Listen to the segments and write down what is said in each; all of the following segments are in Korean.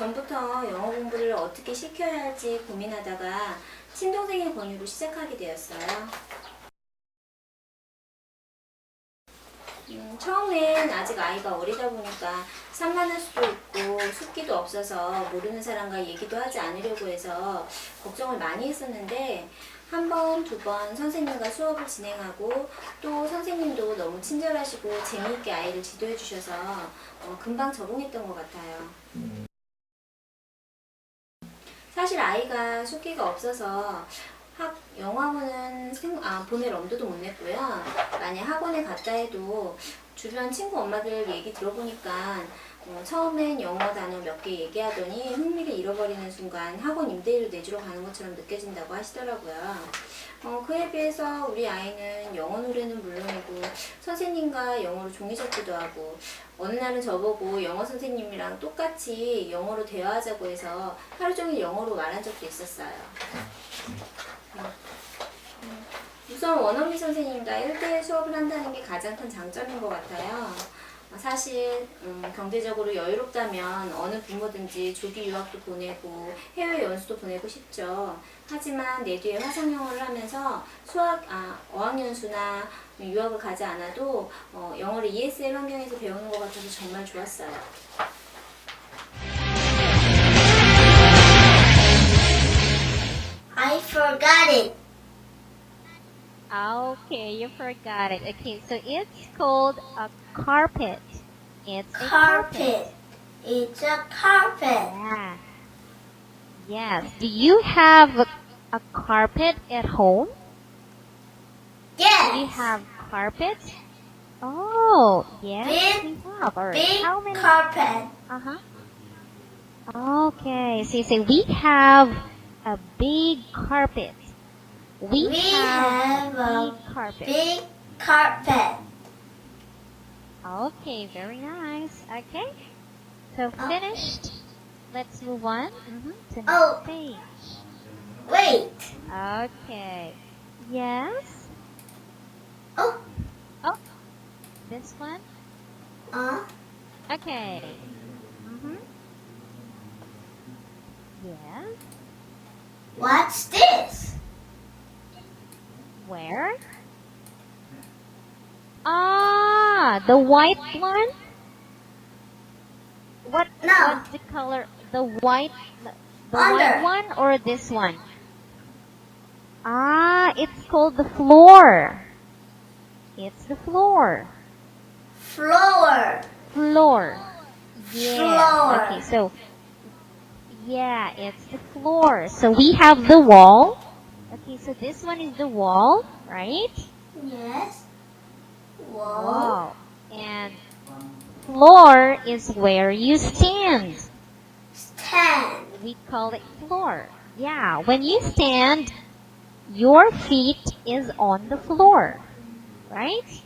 전부터 영어 공부를 어떻게 시켜야 할지 고민하다가 친동생의 권유로 시작하게 되었어요. 음, 처음엔 아직 아이가 어리다 보니까 산만할 수도 있고 숙기도 없어서 모르는 사람과 얘기도 하지 않으려고 해서 걱정을 많이 했었는데 한 번, 두 번 선생님과 수업을 진행하고 또 선생님도 너무 친절하시고 재미있게 아이를 지도해 주셔서 어, 금방 적응했던 것 같아요. 아이가 숙기가 없어서 학, 영어학원은 생- 아, 보낼 엄두도 못 냈고요. 만약 학원에 갔다 해도 주변 친구 엄마들 얘기 들어보니까 어, 처음엔 영어 단어 몇 개 얘기하더니 흥미를 잃어버리는 순간 학원 임대료 내주러 가는 것처럼 느껴진다고 하시더라고요. 어, 그에 비해서 우리 아이는 영어 노래는 물론이고 선생님과 영어로 종이 접기도 하고 어느 날은 저보고 영어 선생님이랑 똑같이 영어로 대화하자고 해서 하루 종일 영어로 말한 적도 있었어요. 음, 우선 원어민 선생님과 1대1 수업을 한다는 게 가장 큰 장점인 것 같아요. 어, 사실 음, 경제적으로 여유롭다면 어느 부모든지 조기 유학도 보내고 해외 연수도 보내고 싶죠. 하지만 내 뒤에 화상 영어를 하면서 수학, 아, 어학연수나 유학을 가지 않아도 어, 영어를 ESL 환경에서 배우는 것 같아서 정말 좋았어요. I forgot it. Okay, you forgot it. Okay, so it's called a carpet. It's a Carpet. It's a carpet. Yeah. Yes. Do you have a, a carpet at home? Do you have carpet? Oh, yes. Big- we have. All right. Big How many? carpet. Uh huh. Okay. So you say we have a big carpet. We, We have, have a big carpet. Big carpet. Okay, very nice. Okay, so Oh. finished. Let's move on Mhm, to next Oh. page. Wait. Okay. Yes. Oh. Oh, this one. Uh. Okay. Mhm. Yes. What's this? Where? Ah, the white one. What? No. What's the color? The white, the Under. white one or this one? Ah, it's called the floor. It's the floor. Floor. Floor. Yeah. Floor. Okay, so yeah, it's the floor. So we have the wall. Okay, so this one is the wall, right? Yes. Wall. Wall. And floor is where you stand. Stand. We call it floor. Yeah, when you stand, your feet is on the floor, right?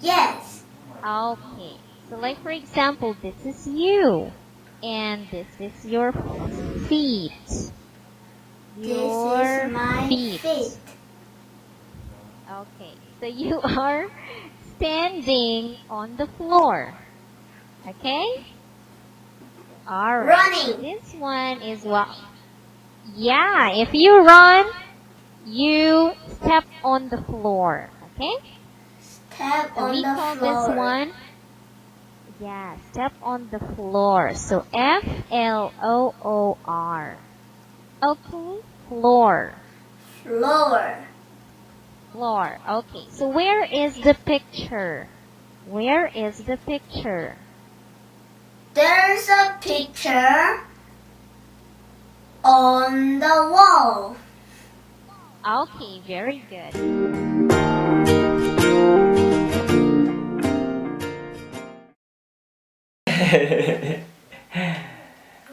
Yes. Okay. So like for example, this is you. And this is your feet. Your this is my feet. feet. Okay. So you are standing on the floor. Okay? Alright. Running. This one is what? Yeah, if you run, you step on the floor. Okay? Step So on we the call floor. this one, yeah, step on the floor. So F L O O R. Okay, floor, Floor. floor. Okay, so where is the picture? Where is the picture? There's a picture on the wall. Okay, very good.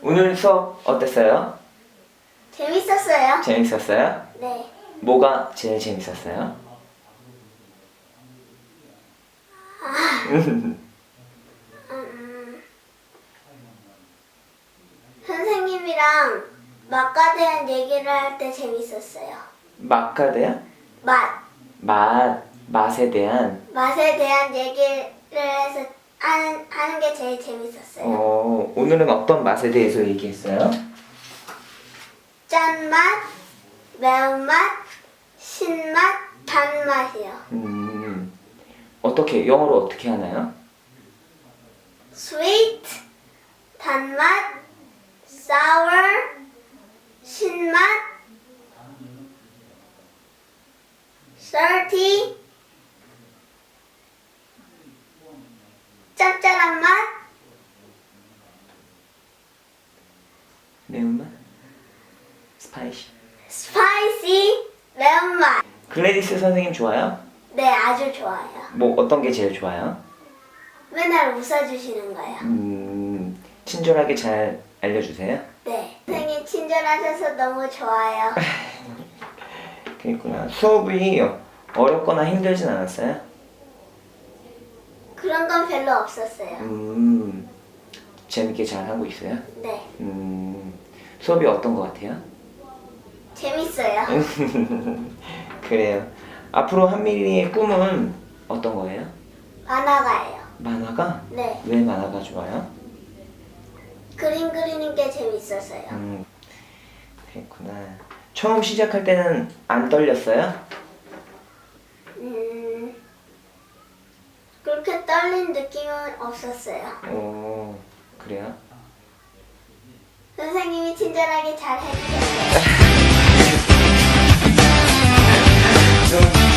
오늘 수업 어땠어요? 재밌었어요? 재밌었어요? 네. 뭐가 제일 재밌었어요? 음, 선생님이랑 맛과 대한 얘기를 할 때 재밌었어요. 맛에 대한? 맛. 맛, 맛에 대한 맛에 대한 얘기 해서 하는, 하는 게 제일 재밌었어요. 어, 오늘은 어떤 맛에 대해서 얘기했어요? 짠맛, 매운맛, 신맛, 단맛이요. 음, 어떻게, 영어로 어떻게 하나요? sweet, 단맛, sour, 신맛, salty, 짭짤한 맛, 매운맛? 스파이시. spicy, 매운맛. 글래디스 선생님 좋아요? 네, 아주 좋아요. 뭐 어떤 게 제일 좋아요? 맨날 웃어주시는 거예요. 음, 친절하게 잘 알려주세요. 네. 선생님 친절하셔서 너무 좋아요. 그랬구나. 수업이 어렵거나 힘들진 않았어요? 그런 건 별로 없었어요. 음, 재밌게 잘 하고 있어요? 네. 음, 수업이 어떤 것 같아요? 재밌어요. 그래요. 앞으로 한밀이의 꿈은 어떤 거예요? 만화가예요. 만화가? 네. 왜 만화가 좋아요? 그림 그리는 게 재밌어서요. 음, 그랬구나. 처음 시작할 때는 안 떨렸어요? 음, 그렇게 떨린 느낌은 없었어요. 오, 그래요? 선생님이 친절하게 잘 해주셨어요. Don't